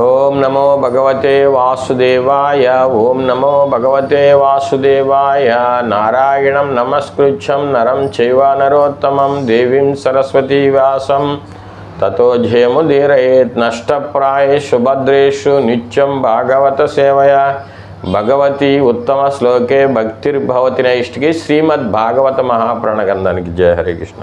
ఓం నమో భగవతే వాసుదేవాయ ఓం నమో భగవతే వాసుదేవాయ నారాయణం నమస్కృత్యం నరం చైవ నరోత్తమం దేవీం సరస్వతీ వ్యాసం తతో జయముదీరయేత్ నష్టప్రాయేషు భద్రేషు నిత్యం భాగవత సేవయ. భగవతి ఉత్తమ శ్లోకే భక్తిర్భవతి నైష్టికి శ్రీమద్ భాగవత మహాప్రణగంధానికి జయ హరే కృష్ణ.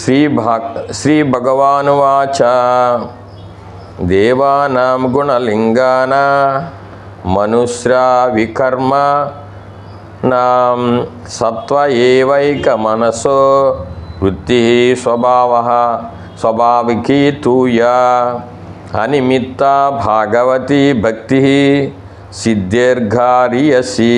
శ్రీ శ్రీ భగవానువాచ దేవానాం గుణలింగాన మనుశ్రావికర్మ నాం సత్వ ఏవైక మనసో వృత్తి స్వభావ స్వభావికీ తూయా అనిమిత్త భాగవతి భక్తి సిద్ధిర్ఘారియసి.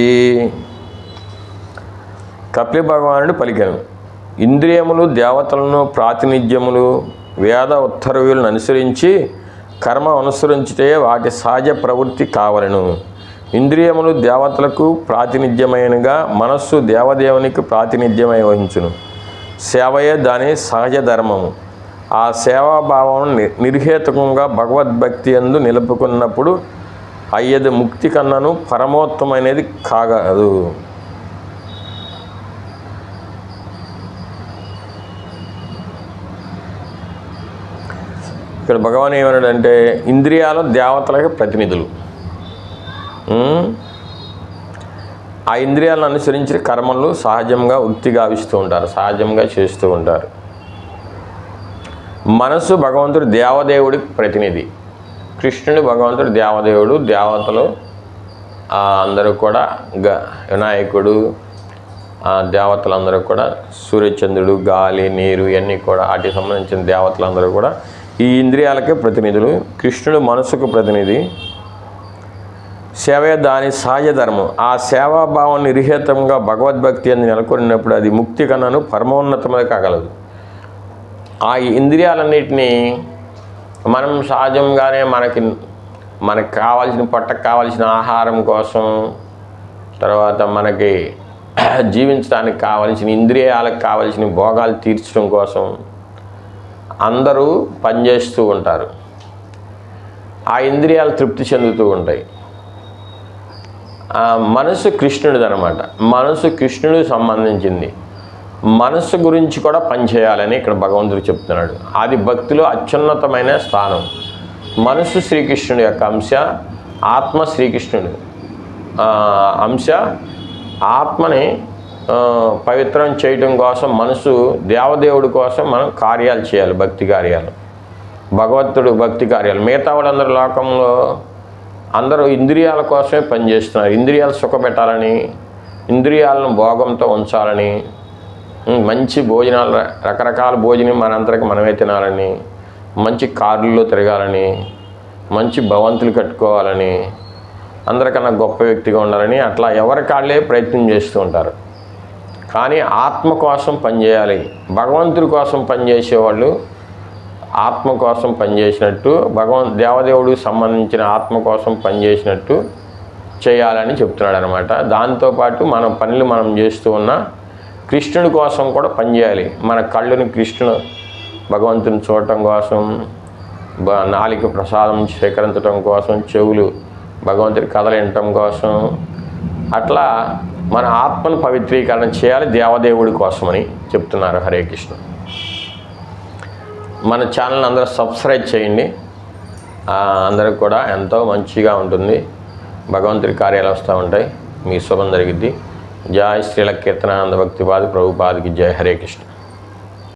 కపిల భగవానుడు పలికెను. ఇంద్రియములు దేవతలను ప్రాతినిధ్యములు వేద ఉత్తర్వులను అనుసరించి కర్మ అనుసరించితే వాటి సహజ ప్రవృత్తి కావలను. ఇంద్రియములు దేవతలకు ప్రాతినిధ్యమైనగా మనస్సు దేవదేవునికి ప్రాతినిధ్యమై వహించును. సేవయే దాని సహజ ధర్మము. ఆ సేవాభావం ని- నిర్హేతుకంగా భగవద్భక్తి ఎందు నిలుపుకున్నప్పుడు అయ్యేది ముక్తి కన్నను పరమోత్తమైనది కాగదు ఇక్కడ భగవాన్ ఏమన్నాడంటే ఇంద్రియాలు దేవతలకు ప్రతినిధులు. ఆ ఇంద్రియాలను అనుసరించి కర్మలు సహజంగా ఉక్తి గావిస్తూ ఉంటారు సహజంగా చేస్తూ ఉంటారు. మనసు భగవంతుడు దేవదేవుడికి ప్రతినిధి. కృష్ణుడు భగవంతుడు దేవదేవుడు దేవతలు అందరూ కూడా గ వినాయకుడు ఆ, దేవతలందరూ కూడా సూర్యచంద్రుడు గాలి నీరు ఇవన్నీ కూడా వాటికి సంబంధించిన దేవతలందరూ కూడా ఈ ఇంద్రియాలకే ప్రతినిధులు కృష్ణుడు మనసుకు ప్రతినిధి. సేవే దాని సహజ ధర్మం. ఆ సేవాభావం నిర్హేతంగా భగవద్భక్తి అని నెలకొన్నప్పుడు అది ముక్తి కన్నాను పరమోన్నతమే కాగలదు. ఆ ఇంద్రియాలన్నిటినీ మనం సహజంగానే మనకి మనకు కావాల్సిన పొట్టకు కావాల్సిన ఆహారం కోసం తర్వాత మనకి జీవించడానికి కావలసిన ఇంద్రియాలకు కావలసిన భోగాలు తీర్చడం కోసం అందరూ పనిచేస్తూ ఉంటారు. ఆ ఇంద్రియాలు తృప్తి చెందుతూ ఉంటాయి. మనసు కృష్ణుడిది అనమాట మనసు కృష్ణుడికి సంబంధించింది. మనస్సు గురించి కూడా పనిచేయాలని ఇక్కడ భగవంతుడు చెప్తున్నాడు. అది భక్తిలో అత్యున్నతమైన స్థానం. మనసు శ్రీకృష్ణుడి యొక్క అంశ ఆత్మ శ్రీకృష్ణుడు. అంశ ఆత్మని పవిత్రం చేయటం కోసం మనసు దేవదేవుడి కోసం మనం కార్యాలు చేయాలి భక్తి కార్యాలు. భగవంతుడు భక్తి కార్యాలు. మిగతా వాళ్ళందరూ లోకంలో అందరూ ఇంద్రియాల కోసమే పనిచేస్తున్నారు. ఇంద్రియాలు సుఖపెట్టాలని ఇంద్రియాలను భోగంతో ఉంచాలని మంచి భోజనాలు రకరకాల భోజనం మనందరికి మనమే తినాలని మంచి కార్లలో తిరగాలని మంచి భవంతులు కట్టుకోవాలని అందరికన్నా గొప్ప వ్యక్తిగా ఉండాలని అట్లా ఎవరి కాళ్ళే ప్రయత్నం చేస్తూ ఉంటారు. కానీ ఆత్మ కోసం పనిచేయాలి. భగవంతుడి కోసం పనిచేసేవాళ్ళు ఆత్మ కోసం పనిచేసినట్టు భగవన్ దేవదేవుడికి సంబంధించిన ఆత్మ కోసం పనిచేసినట్టు చేయాలని చెప్తున్నాడు అనమాట దాంతోపాటు మన పనులు మనం చేస్తూ ఉన్న కృష్ణుడి కోసం కూడా పనిచేయాలి. మన కళ్ళుని కృష్ణుడు భగవంతుని చూడటం కోసం నాలిక ప్రసాదం స్వీకరించడం కోసం చెవులు భగవంతుడి కథలు వినటం కోసం అట్లా మన ఆత్మను పవిత్రీకరణ చేయాలి దేవదేవుడి కోసమని చెప్తున్నారు హరే కృష్ణ. మన ఛానల్ అందరూ సబ్స్క్రైబ్ చేయండి. అందరికి కూడా ఎంతో మంచిగా ఉంటుంది. భగవంతుడి కార్యాలు వస్తూ ఉంటాయి. మీ శుభం జరిగిద్ది. జై శ్రీల కీర్తనానంద భక్తిపాది ప్రభుపాదికి జై హరే కృష్ణ.